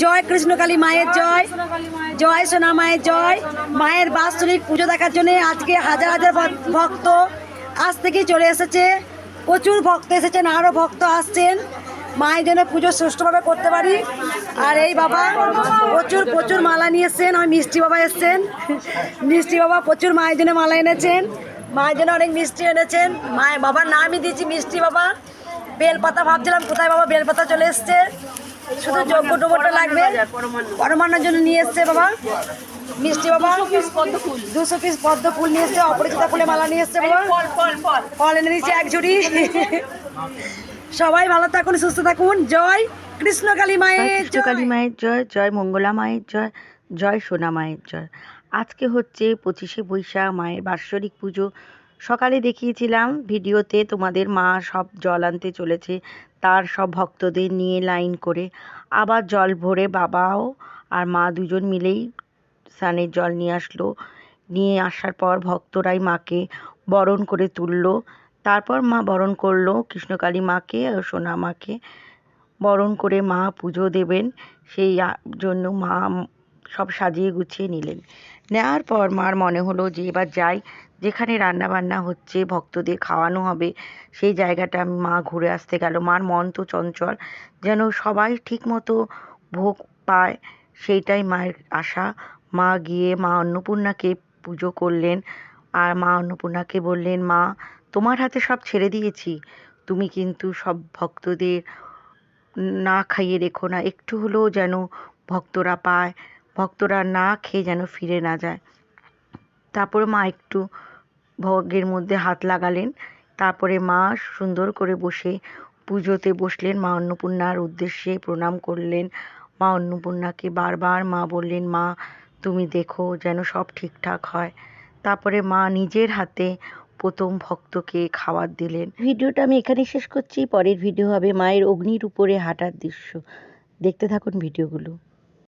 জয় কৃষ্ণকালী মায়ের জয়। জয় সোনা মায়ের জয়। মায়ের বাৎসরিক পুজো দেখার জন্য আজকে হাজার হাজার ভক্ত আজ থেকেই চলে এসেছে। প্রচুর ভক্ত এসেছেন আরও ভক্ত আসছেন। মায়ের জন্য পুজো সুষ্ঠুভাবে করতে পারি। আর এই বাবা প্রচুর প্রচুর মালা নিয়ে এসছেন। আমি মিষ্টি বাবা এসছেন। মিষ্টি বাবা প্রচুর মায়ের জন্য মালা এনেছেন। মায়ের জন্য অনেক মিষ্টি এনেছেন। মায়ের বাবার নামই দিয়েছি মিষ্টি বাবা। বেলপাতা ভাবছিলাম, কোথায় বাবা বেলপাতা চলে এসছে? শুধু যোগ্য টোগ্যটা লাগবে পরমান্নার জন্য নিয়ে এসছে বাবা। মিষ্টি বাবা দুশো পিস পদ্ম ফুল নিয়ে এসছে অপরিচিতা ফুলে মালা নিয়ে এসছে বাবা। ফল এনে এক ঝুড়ি। সবাই ভালো থাকুন সুস্থ থাকুন। জয় কৃষ্ণকালী জয় মায়ের জয়। মায়ের জয় জয় মঙ্গলা মায়ের জয় জয় সোনা মায়ের জয়। আজকে হচ্ছে পঁচিশে বৈশাখ মায়ের বাৎসরিক পুজো। সকালে দেখিয়েছিলাম ভিডিওতে তোমাদের মা সব জল আনতে চলেছে, তার সব ভক্তদের নিয়ে লাইন করে। আবার জল ভরে বাবাও আর মা দুজন মিলেই স্নানের জল নিয়ে আসলো। নিয়ে আসার পর ভক্তরাই মাকে বরণ করে তুললো। তারপর মা বরণ করল কৃষ্ণকালী মাকে আর সোনা মাকে। বরণ করে মা পুজো দেবেন, সেই জন্য ম- সব সাজিয়ে গুছিয়ে নিলেন। নেওয়ার পর মার মনে হলো যে এবার যাই, যেখানে রান্না বান্না হচ্ছে, ভক্তদের খাওয়ানো হবে, সেই জায়গাটা মা ঘুরে আসতে গেল। মার মন তো চঞ্চল, যেন সবাই ঠিক মতো ভোগ পায়, সেইটাই মায়ের আশা। মা গিয়ে মা অন্নপূর্ণাকে পুজো করলেন, আর মা অন্নপূর্ণাকে বললেন, মা, তোমার হাতে সব ছেড়ে দিয়েছি। তুমি কিন্তু সব ভক্তদের না খাইয়ে রেখো না। একটু হলেও যেন ভক্তরা পায় ভক্তরা না খেয়ে যেন ফিরে না যায়। তারপরে মা একটু ভোগের মধ্যে হাত লাগালেন। তারপরে মা সুন্দর করে বসে পুজোতে বসলেন। মা অন্নপূর্ণার উদ্দেশ্যে প্রণাম করলেন। মা অন্নপূর্ণাকে বারবার মা বললেন, মা, তুমি দেখো যেন সব ঠিকঠাক হয়। তারপরে মা নিজের হাতে প্রথম ভক্তকে খাবার দিলেন। ভিডিওটা আমি এখানে শেষ করছি। পরের ভিডিও হবে মায়ের অগ্নির উপরে হাঁটার দৃশ্য। দেখতে থাকুন ভিডিওগুলো।